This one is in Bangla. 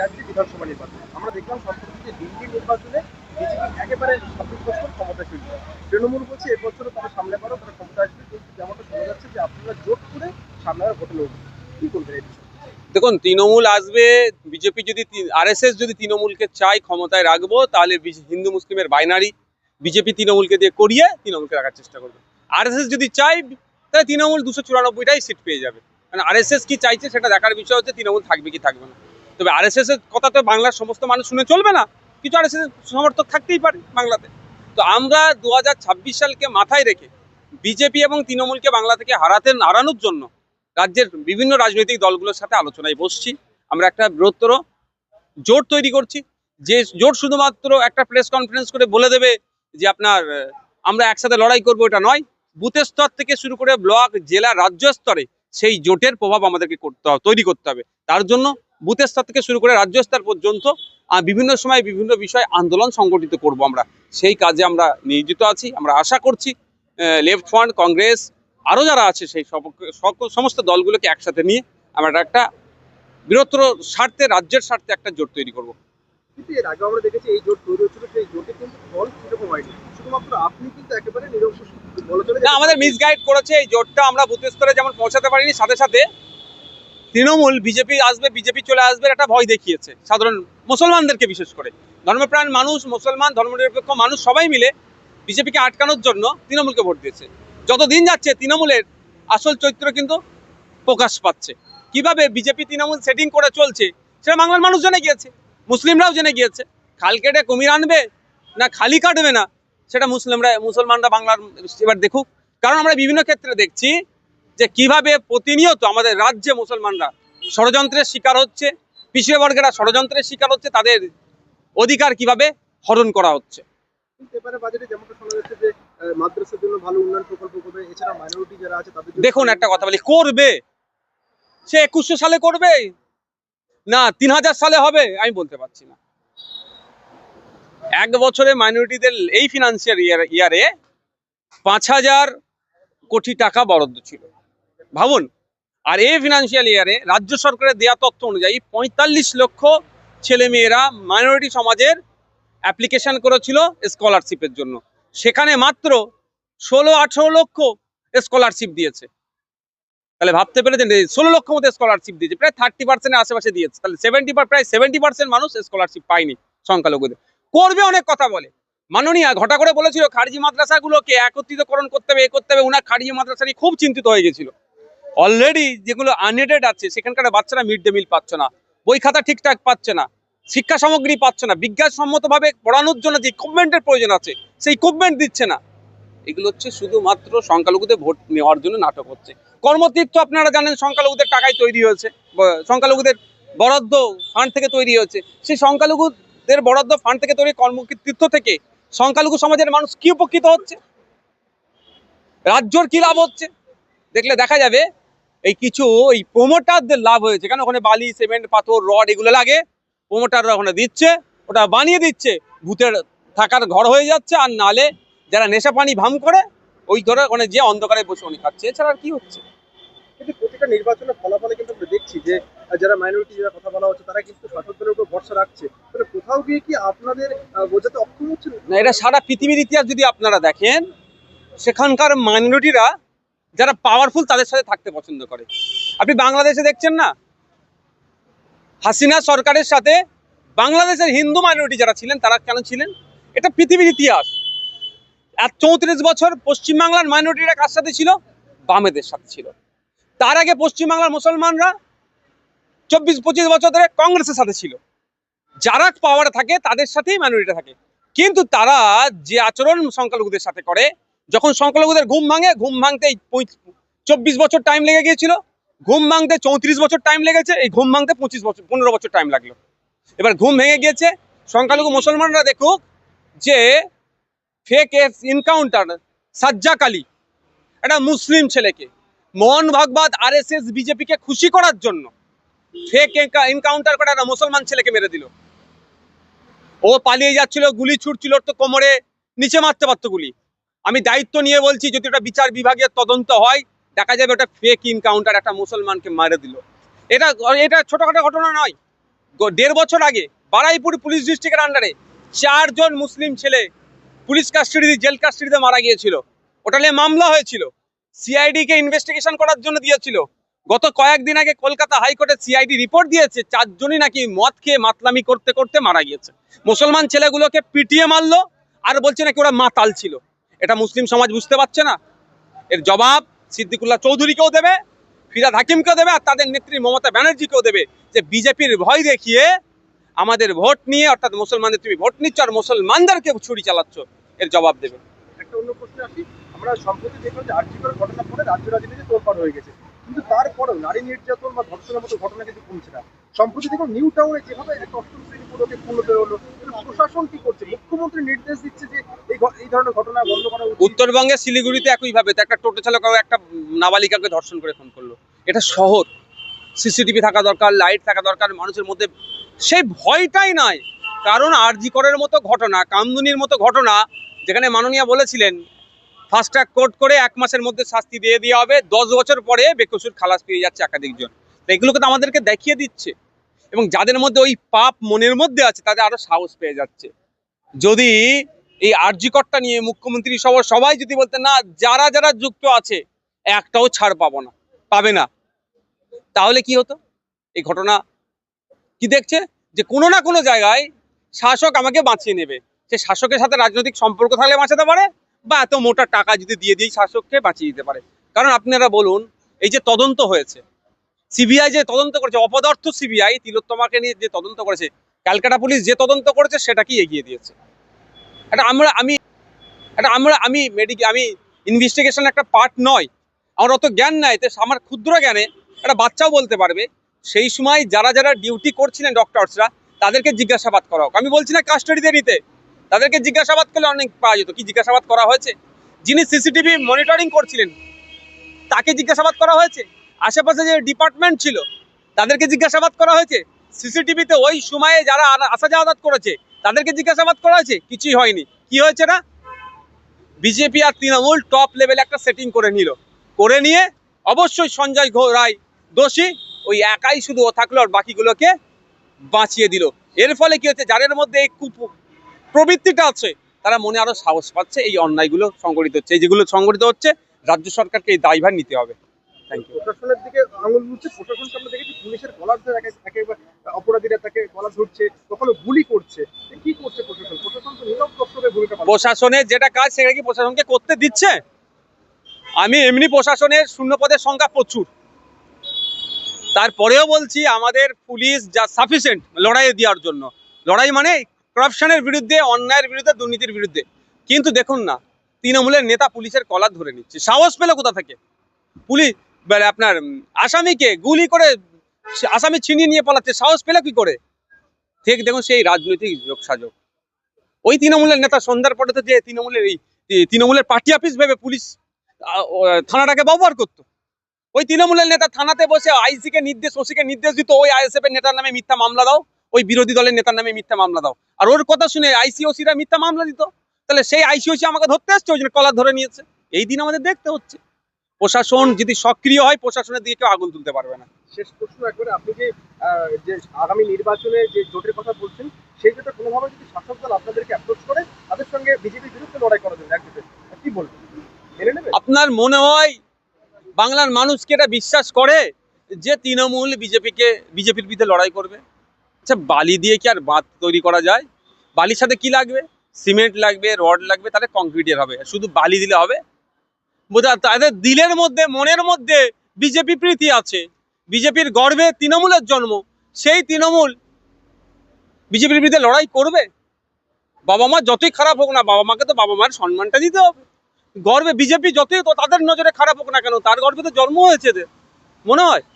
রাজ্যে বিধানসভা আমরা দেখলাম সম্প্রতি যে দিল্লি নির্বাচনে বিজেপি একেবারে ছাব্বিশ বছর তৃণমূল বলছে তারা সামনে পারো, তারা ক্ষমতা আসবে। কিন্তু যেমনটা শোনা যাচ্ছে যে আপনারা জোট করে কি করবেন এই বিষয়ে? দেখুন, তৃণমূল আসবে, বিজেপি যদি আরএসএস যদি তৃণমূলকে চাই ক্ষমতায় রাখব, তাহলে হিন্দু মুসলিমের বাইনারি। বিজেপি তৃণমূলকে দিয়ে করিয়ে তৃণমূলকে রাখার চেষ্টা করবে। আরএসএস যদি চাই তাহলে তৃণমূল দুশো চুরানব্বইটাই সিট পেয়ে যাবে। মানে আরএসএস কি চাইছে সেটা দেখার বিষয় হচ্ছে, তৃণমূল থাকবে কি থাকবে না। তবে আরএসএস এর কথা তো বাংলার সমস্ত মানুষ শুনে চলবে না। কিছু আরএসএস সমর্থক থাকতেই পারে বাংলাতে। তো আমরা দু হাজার ছাব্বিশ সালকে মাথায় রেখে বিজেপি এবং তৃণমূলকে বাংলা থেকে হারাতে হারানোর জন্য রাজ্যের বিভিন্ন রাজনৈতিক দলগুলোর সাথে আলোচনায় বসছি। আমরা একটা বৃহত্তর জোট তৈরি করছি। যে জোট শুধুমাত্র একটা প্রেস কনফারেন্স করে বলে দেবে যে আপনার, আমরা একসাথে লড়াই করব, এটা নয়। বুথের স্তর থেকে শুরু করে ব্লক, জেলা, রাজ্য স্তরে সেই জোটের প্রভাব আমাদেরকে করতে হবে, তৈরি করতে হবে। তার জন্য বুথের স্তর থেকে শুরু করে রাজ্য স্তর পর্যন্ত বিভিন্ন সময় বিভিন্ন বিষয় আন্দোলন সংগঠিত করব আমরা। সেই কাজে আমরা নিয়োজিত আছি আমরা আশা করছি লেফট ফ্রন্ট কংগ্রেস আরও যারা আছে সেই সব- সমস্ত দলগুলোকে একসাথে নিয়ে আমরা একটা বৃহত্তর স্বার্থে রাজ্যের স্বার্থে একটা জোট তৈরি করব। কিন্তু এর আগে আমরা দেখেছি এই জোট তৈরি হচ্ছিল সেই জোটে কিন্তু ফল সেরকম হয়নি। শুধুমাত্র আপনি কিন্তু একেবারে নিরংশ না আমাদের মিসগাইড করেছে এই জোটটা আমরা বুথ স্তরে যেমন পৌঁছাতে পারিনি সাথে সাথে তৃণমূল, বিজেপি আসবে, বিজেপি চলে আসবে একটা ভয় দেখিয়েছে সাধারণ মুসলমানদেরকে বিশেষ করে। ধর্মপ্রাণ মানুষ, মুসলমান, ধর্মনিরপেক্ষ মানুষ সবাই মিলে বিজেপিকে আটকানোর জন্য তৃণমূলকে ভোট দিয়েছে। যত দিন যাচ্ছে তৃণমূলের আসল চরিত্র কিন্তু প্রকাশ পাচ্ছে। কীভাবে বিজেপি তৃণমূল সেটিং করে চলছে, সেটা বাংলার মানুষ জেনে গিয়েছে, মুসলিমরাও জেনে গিয়েছে। খাল কেটে কুমির আনবে না খালি কাটবে না, সেটা মুসলিমরা, মুসলমানরা বাংলার এবার দেখুক। কারণ আমরা বিভিন্ন ক্ষেত্রে দেখছি যে কীভাবে প্রতিনিয়ত আমাদের রাজ্যে মুসলমানরা ষড়যন্ত্রের শিকার হচ্ছে পিছিয়ে বর্গেরা ষড়যন্ত্রের শিকার হচ্ছে তাদের অধিকার কীভাবে হরণ করা হচ্ছে। দেখুন একটা কথা বলি করবে। সে একুশশো সালে করবে? না তিন হাজার সালে হবে আমি বলতে পারছি না। এক বছরে মাইনরিটিদের এই ফিনান্সিয়াল ইয়ার ইয়ারে পাঁচ হাজার কোটি টাকা বরাদ্দ ছিল। ভাবুন। আর এই ফিনান্সিয়াল ইয়ারে রাজ্য সরকারের দেয়া তথ্য অনুযায়ী পঁয়তাল্লিশ লক্ষ ছেলেমেয়েরা মাইনরিটি সমাজের অ্যাপ্লিকেশন করেছিল স্কলারশিপের জন্য। সেখানে মাত্র ষোলো আঠেরো লক্ষ স্কলারশিপ দিয়েছে। তাহলে ভাবতে পেরেছেন ষোলো লক্ষ মতো স্কলারশিপ দিয়েছে, প্রায় থার্টি পার্সেন্টের আশেপাশে দিয়েছে। তাহলে সেভেন্টি প্রায় সেভেন্টি পার্সেন্ট মানুষ স্কলারশিপ পায়নি সংখ্যালঘুদের। করবে অনেক কথা বলে। মাননীয়া ঘটা করে বলেছিল, খারিজি মাদ্রাসাগুলোকে একত্রিতকরণ করতে হবে, এ করতে হবে। ওনার খারিজি মাদ্রাসা নিয়ে খুব চিন্তিত হয়ে গেছিল। অলরেডি যেগুলো আনএডেড আছে, সেখানকার বাচ্চারা মিড ডে মিল পাচ্ছে না, বই খাতা ঠিকঠাক পাচ্ছে না, শিক্ষা সামগ্রী পাচ্ছে না, বিজ্ঞানসম্মতভাবে পড়ানোর জন্য যে ইকুইপমেন্টের প্রয়োজন আছে, সেই ইকুইপমেন্ট দিচ্ছে না। এগুলো হচ্ছে শুধুমাত্র সংখ্যালঘুদের ভোট নেওয়ার জন্য নাটক হচ্ছে। কর্মতীর্থ আপনারা জানেন সংখ্যালঘুদের টাকায় তৈরি হয়েছে সংখ্যালঘুদের বরাদ্দ ফান্ড থেকে তৈরি হয়েছে। সেই সংখ্যালঘুদের বরাদ্দ ফান্ড থেকে তৈরি কর্মতীর্থ থেকে সংখ্যালঘু সমাজের মানুষ কি উপকৃত হচ্ছে? রাজ্যর কি লাভ হচ্ছে? দেখলে দেখা যাবে এই কিছু ওই প্রোমোটারদের লাভ হয়েছে। কেন? ওখানে বালি সিমেন্ট পাথর রড এগুলো লাগে। প্রোমোটাররা ওখানে দিচ্ছে ওটা বানিয়ে দিচ্ছে। ভূতের থাকার ঘর হয়ে যাচ্ছে আর নালে যারা নেশা পানি ভাম করে ওই ঘরে ওখানে যে অন্ধকারে বসে উনি খাচ্ছে। এছাড়া আর কি হচ্ছে? কিন্তু প্রতিটা নির্বাচনের ফলাফলে কিন্তু আমরা দেখছি যে যারা মাইনরিটি যারা কথা বলা হচ্ছে তারা কিন্তু উপর ভরসা রাখছে। তাহলে কোথাও গিয়ে কি আপনাদের বোঝাতে অক্ষম হচ্ছে না? এটা সারা পৃথিবীর ইতিহাস যদি আপনারা দেখেন সেখানকার মাইনরিটিরা যারা পাওয়ারফুল তাদের সাথে থাকতে পছন্দ করে। আপনি বাংলাদেশে দেখছেন না? হাসিনা সরকারের সাথে বাংলাদেশের হিন্দু মাইনরিটি যারা ছিলেন, তারা কেন ছিলেন? এটা পৃথিবীর ইতিহাস। আর চৌত্রিশ বছর পশ্চিমবাংলার মাইনরিটিরা কার সাথে ছিল? বামেদের সাথে ছিল। তার আগে পশ্চিমবাংলার মুসলমানরা চব্বিশ, পঁচিশ বছর ধরে কংগ্রেসের সাথে ছিল। যারা পাওয়ারে থাকে, তাদের সাথেই মাইনরিটি থাকে। কিন্তু তারা যে আচরণ সংখ্যালঘুদের সাথে করে যখন সংখ্যালঘুদের ঘুম ভাঙে, ঘুম ভাঙতে চব্বিশ বছর টাইম লেগে গিয়েছিল। ঘুম ভাঙতে চৌত্রিশ বছর টাইম লেগেছে, এই ঘুম ভাঙতে পঁচিশ বছর পনেরো বছর টাইম লাগল। এবার ঘুম ভেঙে গিয়েছে। সংখ্যালঘু মুসলমানরা দেখুক যে ফেক ইনকাউন্টার সাজ্জাক একটা মুসলিম ছেলেকে, মোহন ভাগবত আর এস এস বিজেপিকে খুশি করার জন্য ফেক এনকাউন্টার করে একটা মুসলমান ছেলেকে মেরে দিল। ও পালিয়ে যাচ্ছিল, গুলি ছুটছিল তো কোমরে, নিচে মারতে পারতো গুলি। আমি দায়িত্ব নিয়ে বলছি, যদি ওটা বিচার বিভাগের তদন্ত হয়, দেখা যাবে ওটা ফেক ইনকাউন্টার একটা মুসলমানকে মারে দিল। এটা এটা ছোটখাটো ঘটনা নয়। দেড় বছর আগে, বারাইপুর পুলিশ ডিস্ট্রিক্টের আন্ডারে চারজন মুসলিম ছেলে পুলিশ কাস্টাডিতে জেল কাস্টাডিতে মারা গিয়েছিল। ওটা নিয়ে মামলা হয়েছিল। সিআইডি কে ইনভেস্টিগেশন করার জন্য দিয়েছিল। গত কয়েকদিন আগে কলকাতা হাইকোর্টে সিআইডি রিপোর্ট দিয়েছে, চারজনই নাকি মদ খেয়ে মাতলামি করতে করতে মারা গিয়েছে। মুসলমান ছেলেগুলোকে পিটিয়ে মারলো, আর বলছে নাকি ওরা মাতাল ছিল। এটা মুসলিম সমাজ বুঝতে পারছে না। এর জবাব সিদ্দিকুল্লাহ চৌধুরীকেও দেবে, ফিরাদ হাকিমকেও দেবে, আর তাদের নেত্রী মমতা ব্যানার্জিকেও দেবে যে বিজেপির ভয় দেখিয়ে আমাদের ভোট নিয়ে, অর্থাৎ মুসলমানদের তুমি ভোট নিচ্ছ আর মুসলমানদেরকে ছুরি চালাচ্ছ, এর জবাব দেবে। একটা অন্য প্রশ্নে আসি, আমরা সম্প্রতি দেখলাম যে আর্থিক ঘটনা পরে রাজ্য রাজনীতি তোলপাড় হয়ে গেছে। কিন্তু তারপরেও নারী নির্যাতন বা ধর্ষণের মতো ঘটনা কিন্তু কমছে না। সম্প্রতি দেখুন, নিউ টাউনে যেভাবে একটা অষ্টম শ্রেণি পদক্ষেপ পূর্ণ হলো প্রশাসন কি করছে? মুখ্যমন্ত্রী নির্দেশ দিচ্ছে যে এই ধরনের ঘটনা বন্ধ করা উত্তরবঙ্গে শিলিগুড়িতে একইভাবে একটা টোটো চালক একটা নাবালিকাকে ধর্ষণ করে ফোন করল। এটা শহর। সিসিটিভি থাকা দরকার, লাইট থাকা দরকার, মানুষের মধ্যে সেই ভয়টাই নাই। কারণ আরজি করের মতো ঘটনা, কামদুনির মতো ঘটনা, যেখানে মাননীয় বলেছিলেন ফাস্ট ট্র্যাক কোর্ট করে এক মাসের মধ্যে শাস্তি দিয়ে দেওয়া হবে। দশ বছর পরে বেকসুর খালাস পেয়ে যাচ্ছে একাধিকজন তো এগুলোকে তো আমাদেরকে দেখিয়ে দিচ্ছে। এবং যাদের মধ্যে ওই পাপ মনের মধ্যে আছে, তাদের আরও সাহস পেয়ে যাচ্ছে। যদি এই আরজিকরটা নিয়ে মুখ্যমন্ত্রী সহ সবাই যদি বলতেন না, যারা যারা যুক্ত আছে, একটাও ছাড় পাবো না, পাবে না। তাহলে কি হতো? এই ঘটনা কি দেখছে? যে কোনো না কোনো জায়গায় শাসক আমাকে বাঁচিয়ে নেবে। সে শাসকের সাথে রাজনৈতিক সম্পর্ক থাকলে বাঁচাতে পারে বা এত মোটা টাকা যদি দিয়ে দিই শাসককে বাঁচিয়ে দিতে পারে। কারণ আপনারা বলুন, এই যে তদন্ত হয়েছে, সিবিআই যে তদন্ত করেছে, অপদার্থ সিবিআই তিলোত্তমাকে নিয়ে যে তদন্ত করেছে, ক্যালকাটা পুলিশ যে তদন্ত করেছে সেটাকেই এগিয়ে দিয়েছে? এটা আমরা, আমি, এটা আমরা, আমি মেডিকেল আমি ইনভেস্টিগেশন একটা পার্ট নয়। আমার অত জ্ঞান নাই, তো আমার ক্ষুদ্র জ্ঞানে একটা বাচ্চাও বলতে পারবে, সেই সময় যারা যারা ডিউটি করছিলেন ডক্টরসরা তাদেরকে জিজ্ঞাসাবাদ করা হোক। আমি বলছি না কাস্টাডিতে নিতে। তাদেরকে জিজ্ঞাসাবাদ করলে অনেক পাওয়া যেত। কি জিজ্ঞাসাবাদ করা হয়েছে? যিনি সিসিটিভি মনিটরিং করছিলেন, তাকে জিজ্ঞাসাবাদ করা হয়েছে? আশেপাশে যে ডিপার্টমেন্ট ছিল, তাদেরকে জিজ্ঞাসাবাদ করা হয়েছে? সিসিটিভিতে ওই সময়ে যারা আসা যাওয়া করেছে, তাদেরকে জিজ্ঞাসাবাদ করা হয়েছে? কিছুই হয়নি। কি হয়েছে না? বিজেপি আর তৃণমূল টপ লেভেলে একটা সেটিং করে নিল। করে নিয়ে অবশ্যই সঞ্জয় ঘো- রায় দোষী, ওই একাই শুধু ও থাকল আর বাকিগুলোকে বাঁচিয়ে দিল। এর ফলে কি হচ্ছে যাদের মধ্যে এই কুপ প্রবৃত্তিটা আছে। তারা মনে আরও সাহস পাচ্ছে এই অন্যায়গুলো সংগঠিত হচ্ছে। এই যেগুলো সংগঠিত হচ্ছে রাজ্য সরকারকে এই দায়ভার নিতে হবে। থ্যাংক ইউ প্রশাসনের দিকে আঙুল উঠছে প্রশাসনকে আমরা দেখেছি পুলিশের গলার ধরে অপরাধীরা তাকে গলা ধরছে কখনো গুলি করছে? কি করছে প্রশাসন? প্রশাসন তো নীরব দর্শকের ভূমিকা প্রশাসনের যেটা কাজ সেটা কি প্রশাসনকে করতে দিচ্ছে? আমি এমনি প্রশাসনের শূন্য পদের সংখ্যা প্রচুর। তারপরেও বলছি আমাদের পুলিশ যা সাফিসিয়েন্ট লড়াই দেওয়ার জন্য। লড়াই মানে করাপশনের বিরুদ্ধে, অন্যায়ের বিরুদ্ধে, দুর্নীতির বিরুদ্ধে। কিন্তু দেখুন না, তৃণমূলের নেতা পুলিশের কলার ধরে নিচ্ছে। সাহস পেল কোথা থেকে? পুলিশ মানে আপনার আসামিকে গুলি করে, আসামি ছিনিয়ে নিয়ে পালাচ্ছে। সাহস পেলে কি করে? ঠিক দেখুন সেই রাজনৈতিক যোগ সাজক ওই তৃণমূলের নেতা সন্ধ্যার পরে তো যে তৃণমূলের এই তৃণমূলের পার্টি অফিস ভেবে পুলিশ থানাটাকে ব্যবহার করতো। ওই তৃণমূলের নেতা থানাতে বসে আইসিকে নির্দেশ, ওসিকে নির্দেশ দিত, ওই আইএসএফ এর নেতার নামে মিথ্যা মামলা দাও। ওই বিরোধী দলের নেতার নামে মিথ্যা মামলা দাও। আর ওর কথা শুনে আইসিওসিরা মিথ্যা মামলা দিত। তাহলে সেই আইসিওসি আমাকে ধরতে আসছে ওই জন্য কলার ধরে নিয়েছে। এই দিন আমাদের দেখতে হচ্ছে। প্রশাসন যদি সক্রিয় হয় প্রশাসনের দিকে কেউ আগুন তুলতে পারবে না। শেষ প্রশ্ন একবারে আপনি যে যে আগামী নির্বাচনে যে জোটের কথা বলছেন সেই জোটে কোনোভাবে যদি শাসক দল আপনাদেরকে অ্যাপ্রোচ করে তাদের সঙ্গে বিজেপির বিরুদ্ধে লড়াই জন্য একজোটে কি বলবেন? মেনে আপনার মনে হয় বাংলার মানুষকে এটা বিশ্বাস করে যে তৃণমূল বিজেপিকে বিজেপির বিরুদ্ধে লড়াই করবে? আচ্ছা বালি দিয়ে কি আর বাঁধ তৈরি করা যায়? বালির সাথে কি লাগবে? সিমেন্ট লাগবে, রড লাগবে, তাহলে কংক্রিটের হবে। শুধু বালি দিলে হবে? বোঝা তাদের দিলের মধ্যে, মনের মধ্যে বিজেপি প্রীতি আছে। বিজেপির গর্বে তৃণমূলের জন্ম। সেই তৃণমূল বিজেপির বিরুদ্ধে লড়াই করবে? বাবা মা যতই খারাপ হোক না, বাবা মাকে তো বাবা মার সম্মানটা দিতে হবে। গর্বে বিজেপি যতই তো তাদের নজরে খারাপ হোক না কেন, তার গর্বে তো জন্ম হয়েছে মনে হয়?